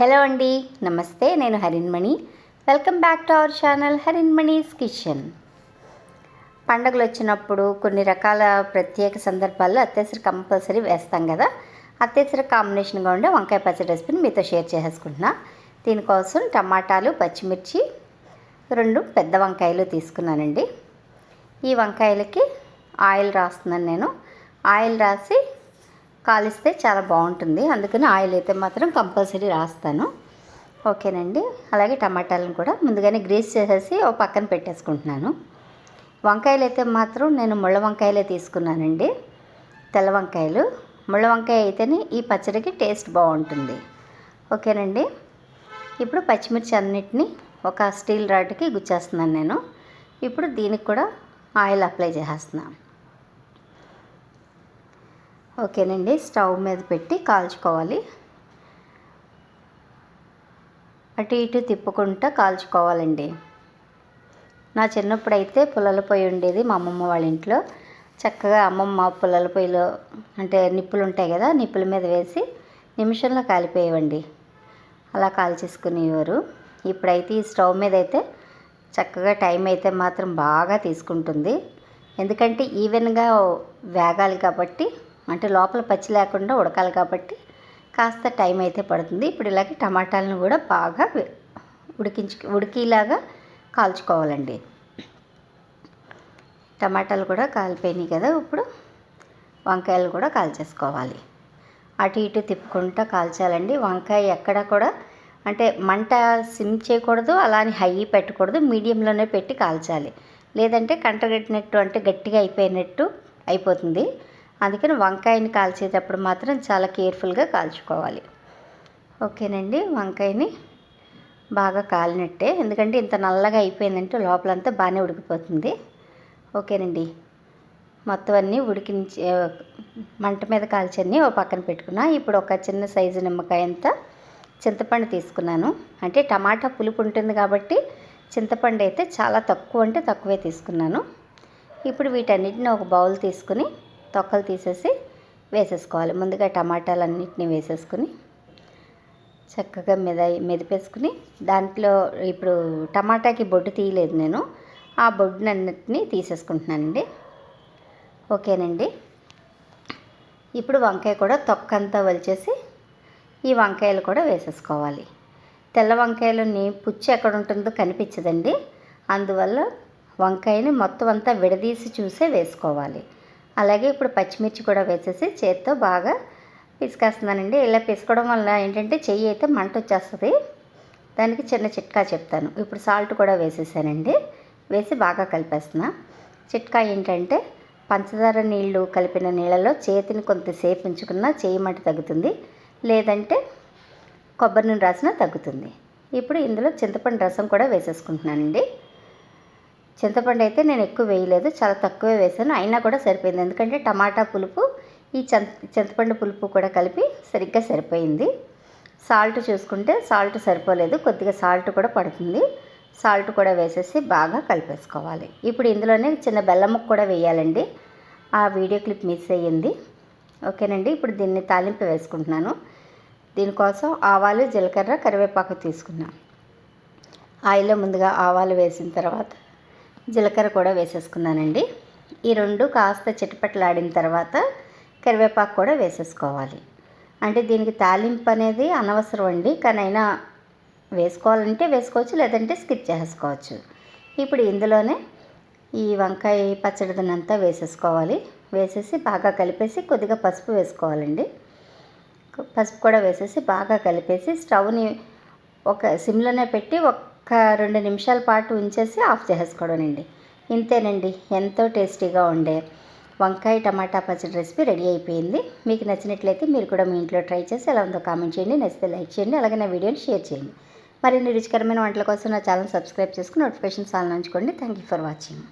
Hello అండి నమస్తే నేను Harinmani welcome back to our channel Harinmani's kitchen పండగలు వచ్చినప్పుడు కొన్ని రకాల ప్రత్యేక సందర్భాల్లో అత్యవసర కంపల్సరీ వేస్తాం కదా. అత్యవసర కాంబినేషన్గా ఉండే వంకాయ పచ్చడి రెసిపీని మీతో షేర్ చేసేసుకుంటున్నా. దీనికోసం టమాటాలు పచ్చిమిర్చి రెండు పెద్ద వంకాయలు తీసుకున్నానండి. ఈ వంకాయలకి ఆయిల్ రాస్తున్నాను నేను. ఆయిల్ రాసి కాలిస్తే చాలా బాగుంటుంది. అందుకని ఆయిల్ అయితే మాత్రం కంపల్సరీ రాస్తాను. ఓకేనండి. అలాగే టమాటాలను కూడా ముందుగానే గ్రీస్ చేసేసి ఓ పక్కన పెట్టేసుకుంటున్నాను. వంకాయలు అయితే మాత్రం నేను ముళ్ళ వంకాయలే తీసుకున్నానండి. తెల్ల వంకాయలు. ముళ్ళ వంకాయ అయితేనే ఈ పచ్చడికి టేస్ట్ బాగుంటుంది. ఓకేనండి. ఇప్పుడు పచ్చిమిర్చి అన్నిటిని ఒక స్టీల్ రాడ్కి గుచ్చేస్తున్నాను నేను. ఇప్పుడు దీనికి కూడా ఆయిల్ అప్లై చేసేస్తున్నాను. ఓకేనండి స్టవ్ మీద పెట్టి కాల్చుకోవాలి. అటు ఇటు తిప్పుకుంటూ కాల్చుకోవాలండి. నా చిన్నప్పుడు అయితే పుల్లల పొయ్యి ఉండేది మా అమ్మమ్మ వాళ్ళ ఇంట్లో. చక్కగా అమ్మమ్మ పుల్లల పొయ్యిలో అంటే నిప్పులు ఉంటాయి కదా నిప్పుల మీద వేసి నిమిషంలో కాలిపోయేవండి. అలా కాల్చేసుకునేవారు. ఇప్పుడైతే ఈ స్టవ్ మీద అయితే చక్కగా టైం అయితే మాత్రం బాగా తీసుకుంటుంది. ఎందుకంటే ఈవెన్గా వేగాలి కాబట్టి అంటే లోపల పచ్చి లేకుండా ఉడకాలి కాబట్టి కాస్త టైం అయితే పడుతుంది. ఇప్పుడు ఇలాగే టమాటాలను కూడా బాగా ఉడికించు ఉడికిలాగా కాల్చుకోవాలండి. టమాటాలు కూడా కాలిపోయినాయి కదా ఇప్పుడు వంకాయలు కూడా కాల్చేసుకోవాలి. అటు ఇటు తిప్పుకుంటూ కాల్చాలండి. వంకాయ ఎక్కడ కూడా అంటే మంట సిమ్ చేయకూడదు అలానే హై పెట్టకూడదు మీడియంలోనే పెట్టి కాల్చాలి. లేదంటే కంటగట్టినట్టు అంటే గట్టిగా అయిపోయినట్టు అయిపోతుంది. అందుకని వంకాయని కాల్చేటప్పుడు మాత్రం చాలా కేర్ఫుల్గా కాల్చుకోవాలి. ఓకేనండి? వంకాయని బాగా కాలినట్టే. ఎందుకంటే ఇంత నల్లగా అయిపోయిందంటే లోపలంతా బాగానే ఉడికిపోతుంది. ఓకేనండి? మొత్తం అన్నీ ఉడికించి మంట మీద కాల్చని ఓ పక్కన పెట్టుకున్నా. ఇప్పుడు ఒక చిన్న సైజు నిమ్మకాయ అంతా చింతపండు తీసుకున్నాను. అంటే టమాటా పులుపు ఉంటుంది కాబట్టి చింతపండు అయితే చాలా తక్కువ అంటే తక్కువే తీసుకున్నాను. ఇప్పుడు వీటన్నిటిని ఒక బౌల్ తీసుకుని తొక్కలు తీసేసి వేసేసుకోవాలి. ముందుగా టమాటాలన్నిటిని వేసేసుకుని చక్కగా మెద మెదిపేసుకుని దాంట్లో ఇప్పుడు టమాటాకి బొడ్డు తీయలేదు నేను. ఆ బొడ్డునన్నిటిని తీసేసుకుంటున్నానండి. ఓకేనండి. ఇప్పుడు వంకాయ కూడా తొక్కంతా వలిచేసి ఈ వంకాయలు కూడా వేసేసుకోవాలి. తెల్ల వంకాయలని పుచ్చి ఎక్కడ ఉంటుందో కనిపించదండి. అందువల్ల వంకాయని మొత్తం అంతా విడదీసి చూసే వేసుకోవాలి. అలాగే ఇప్పుడు పచ్చిమిర్చి కూడా వేసేసి చేత్తో బాగా పిసికేస్తున్నానండి. ఇలా పిసుకోవడం వల్ల ఏంటంటే చెయ్యి అయితే మంట వచ్చేస్తుంది. దానికి చిన్న చిట్కా చెప్తాను. ఇప్పుడు సాల్ట్ కూడా వేసేసానండి. వేసి బాగా కలిపేస్తున్నా. చిట్కా ఏంటంటే పంచదార నీళ్ళు కలిపిన నీళ్ళలో చేతిని కొంతసేపు ఉంచుకున్నా చేయి మంట తగ్గుతుంది. లేదంటే కొబ్బరి నూనె రాసినా తగ్గుతుంది. ఇప్పుడు ఇందులో చింతపండు రసం కూడా వేసేసుకుంటున్నానండి. చింతపండు అయితే నేను ఎక్కువ వేయలేదు చాలా తక్కువే వేసాను. అయినా కూడా సరిపోయింది. ఎందుకంటే టమాటా పులుపు ఈ చింతపండు పులుపు కూడా కలిపి సరిగ్గా సరిపోయింది. సాల్ట్ చూసుకుంటే సాల్ట్ సరిపోలేదు కొద్దిగా సాల్ట్ కూడా పడుతుంది. సాల్ట్ కూడా వేసేసి బాగా కలిపేసుకోవాలి. ఇప్పుడు ఇందులోనే చిన్న బెల్లం ముక్క కూడా వేయాలండి. ఆ వీడియో క్లిప్ మిస్ అయ్యింది. ఓకేనండి ఇప్పుడు దీన్ని తాలింపు వేసుకుంటున్నాను. దీనికోసం ఆవాలు జీలకర్ర కరివేపాకు తీసుకున్నాను ఆయిల్లో ముందుగా ఆవాలు వేసిన తర్వాత జీలకర్ర కూడా వేసేసుకున్నానండి. ఈ రెండు కాస్త చిటపట్లాడిన తర్వాత కరివేపాకు కూడా వేసేసుకోవాలి. అంటే దీనికి తాలింపు అనేది అనవసరం అండి. కానీ అయినా వేసుకోవాలంటే వేసుకోవచ్చు లేదంటే స్కిప్ చేసుకోవచ్చు ఇప్పుడు ఇందులోనే ఈ వంకాయ పచ్చడిదనంతా వేసేసుకోవాలి. వేసేసి బాగా కలిపేసి కొద్దిగా పసుపు వేసుకోవాలండి. పసుపు కూడా వేసేసి బాగా కలిపేసి స్టవ్ని ఒక సిమ్లోనే పెట్టి ఒక్క రెండు నిమిషాల పాటు ఉంచేసి ఆఫ్ చేసుకోవడమండి ఇంతేనండి ఎంతో టేస్టీగా ఉండే వంకాయ టమాటా పచ్చడి రెసిపీ రెడీ అయిపోయింది. మీకు నచ్చినట్లయితే మీరు కూడా మీ ఇంట్లో ట్రై చేసి ఎలా ఉందో కామెంట్ చేయండి నచ్చితే లైక్ చేయండి అలాగే నా వీడియోని షేర్ చేయండి. మరిన్ని రుచికరమైన వంటల కోసం నా ఛానల్ సబ్స్క్రైబ్ చేసుకుని నోటిఫికేషన్స్ ఆన్ ఉంచుకోండి థ్యాంక్ యూ ఫర్ వాచింగ్.